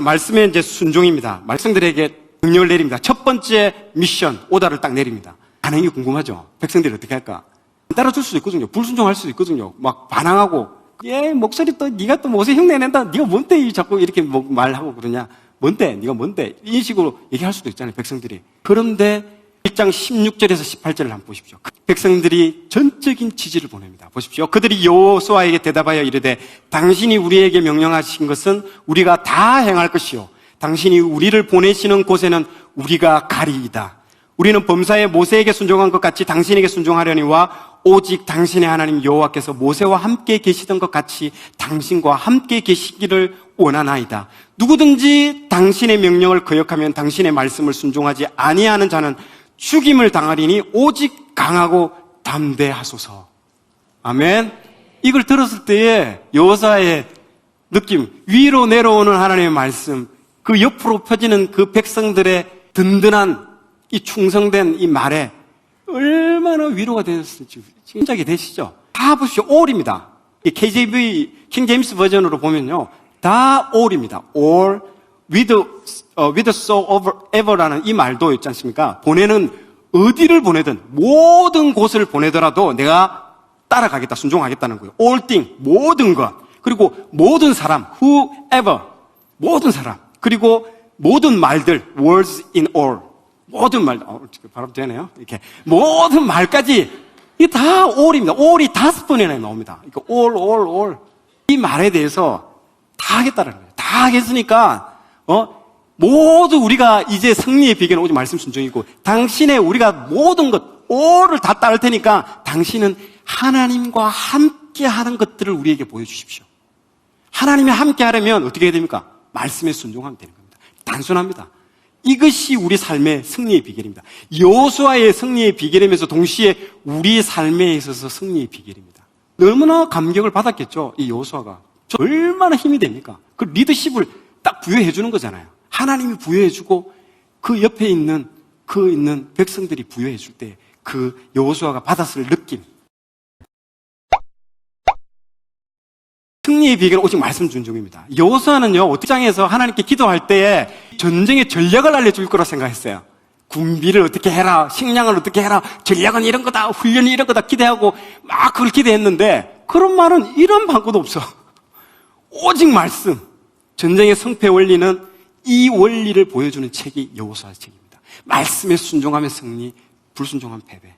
말씀의 이제 순종입니다. 말씀들에게 명령을 내립니다. 첫 번째 미션, 오다를 딱 내립니다. 반응이 궁금하죠? 백성들이 어떻게 할까? 따라줄 수도 있거든요. 불순종할 수도 있거든요. 막 반항하고, 얘 목소리 또 네가 또 모세 흉내 낸다. 네가 뭔데 이 자꾸 이렇게 뭐 말하고 그러냐? 뭔데? 네가 뭔데? 이런 식으로 얘기할 수도 있잖아요. 백성들이. 그런데 1장 16절에서 18절을 한번 보십시오. 그 백성들이 전적인 지지를 보냅니다. 보십시오. 그들이 여호수아에게 대답하여 이르되 당신이 우리에게 명령하신 것은 우리가 다 행할 것이요 당신이 우리를 보내시는 곳에는 우리가 가리이다. 우리는 범사에 모세에게 순종한 것 같이 당신에게 순종하려니와 오직 당신의 하나님 여호와께서 모세와 함께 계시던 것 같이 당신과 함께 계시기를 원하나이다. 누구든지 당신의 명령을 거역하면 당신의 말씀을 순종하지 아니하는 자는 죽임을 당하리니 오직 강하고 담대하소서. 아멘. 이걸 들었을 때에 여호사의 느낌, 위로 내려오는 하나님의 말씀, 그 옆으로 펴지는 그 백성들의 든든한 이 충성된 이 말에 얼마나 위로가 되었을지 짐작이 되시죠? 다 보십시오. 이 KJV, 킹 제임스 버전으로 보면요. 다 all입니다. all with, 어, with so ever라는 이 말도 있지 않습니까? 보내는 어디를 보내든 모든 곳을 보내더라도 내가 따라가겠다, 순종하겠다는 거예요. all thing, 모든 것. 그리고 모든 사람, whoever, 모든 사람. 그리고 모든 말들, words in all. 모든 말, 어, 발음 되네요. 이렇게. 모든 말까지, 이게 다 all입니다. all이 다섯 번이나 나옵니다. 이거 all, all, all. 이 말에 대해서 다 하겠다는 거예요. 다 하겠으니까, 어, 모두 우리가 이제 승리의 비결은 오직 말씀 순종이고, 당신의 우리가 모든 것, all을 다 따를 테니까, 당신은 하나님과 함께 하는 것들을 우리에게 보여주십시오. 하나님이 함께 하려면 어떻게 해야 됩니까? 말씀에 순종하면 되는 겁니다. 단순합니다. 이것이 우리 삶의 승리의 비결입니다. 여호수아의 승리의 비결이면서 동시에 우리 삶에 있어서 승리의 비결입니다. 너무나 감격을 받았겠죠. 이 여호수아가 저 얼마나 힘이 됩니까? 그 리더십을 딱 부여해 주는 거잖아요. 하나님이 부여해 주고 그 옆에 있는 그 있는 백성들이 부여해 줄 때 그 여호수아가 받았을 느낌. 승리의 비결은 오직 말씀 준종입니다. 여호수아는요, 어장에서 하나님께 기도할 때에 전쟁의 전략을 알려줄 거라 생각했어요. 군비를 어떻게 해라, 식량을 어떻게 해라, 전략은 이런 거다, 훈련이 이런 거다 기대하고 막 그걸 기대했는데 그런 말은 이런 방법도 없어. 오직 말씀. 전쟁의 성패 원리는 이 원리를 보여주는 책이 여호수아 책입니다. 말씀에 순종하면 승리, 불순종하면 패배.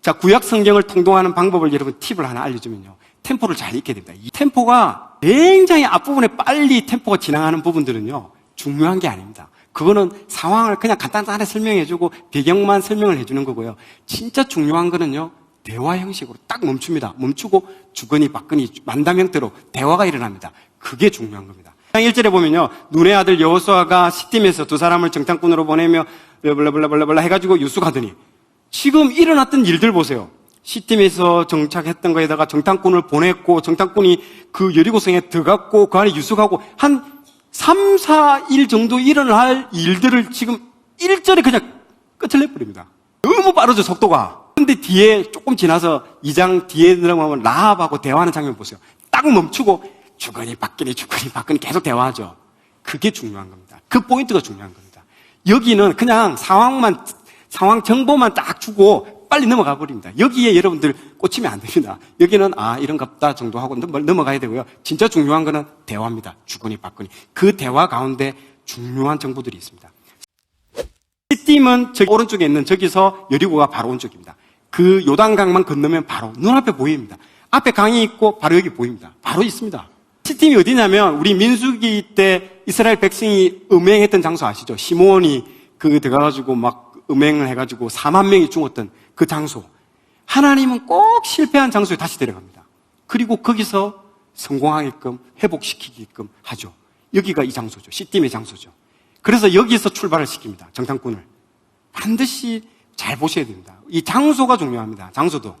자, 구약 성경을 통독하는 방법을 여러분 팁을 하나 알려주면요. 템포를 잘 읽게 됩니다. 이 템포가 굉장히 앞부분에 빨리 템포가 지나가는 부분들은요, 중요한 게 아닙니다. 그거는 상황을 그냥 간단하게 설명해주고 배경만 설명을 해주는 거고요. 진짜 중요한 거는요, 대화 형식으로 딱 멈춥니다. 멈추고 주거니 받거니 만담 형태로 대화가 일어납니다. 그게 중요한 겁니다. 1절에 보면요, 눈의 아들 여호수아가 시팀에서 두 사람을 정탐꾼으로 보내며 블라블라블라블라 해가지고 유숙하더니 지금 일어났던 일들 보세요. 시팀에서 정착했던 거에다가 정탐꾼을 보냈고 정탐꾼이 그 여리고성에 들어갔고 그 안에 유숙하고 한 3, 4일 정도 일어날 일들을 지금 1절에 그냥 끝을 내버립니다. 너무 빠르죠, 속도가. 근데 뒤에 조금 지나서 2장 뒤에 들어가면 라합하고 대화하는 장면 보세요. 딱 멈추고 주거니 받거니 주거니 받거니 계속 대화하죠. 그게 중요한 겁니다. 그 포인트가 중요한 겁니다. 여기는 그냥 상황만 상황 정보만 딱 주고 빨리 넘어가 버립니다. 여기에 여러분들 꽂히면 안 됩니다. 여기는 아 이런갑다 정도 하고 넘어가야 되고요. 진짜 중요한 거는 대화입니다. 주거니 받거니 그 대화 가운데 중요한 정보들이 있습니다. 시팀은 저기 오른쪽에 있는 저기서 여리고가 바로 오른쪽입니다. 그 요단강만 건너면 바로 눈앞에 보입니다. 앞에 강이 있고 바로 여기 보입니다. 바로 있습니다. 시팀이 어디냐면 우리 민수기 때 이스라엘 백성이 음행했던 장소 아시죠? 시몬이 그 들어가가지고 막 음행을 해가지고 4만 명이 죽었던 그 장소. 하나님은 꼭 실패한 장소에 다시 데려갑니다. 그리고 거기서 성공하게끔 회복시키게끔 하죠. 여기가 이 장소죠. 시팀의 장소죠. 그래서 여기서 출발을 시킵니다. 정탐꾼을. 반드시 잘 보셔야 됩니다. 이 장소가 중요합니다. 장소도.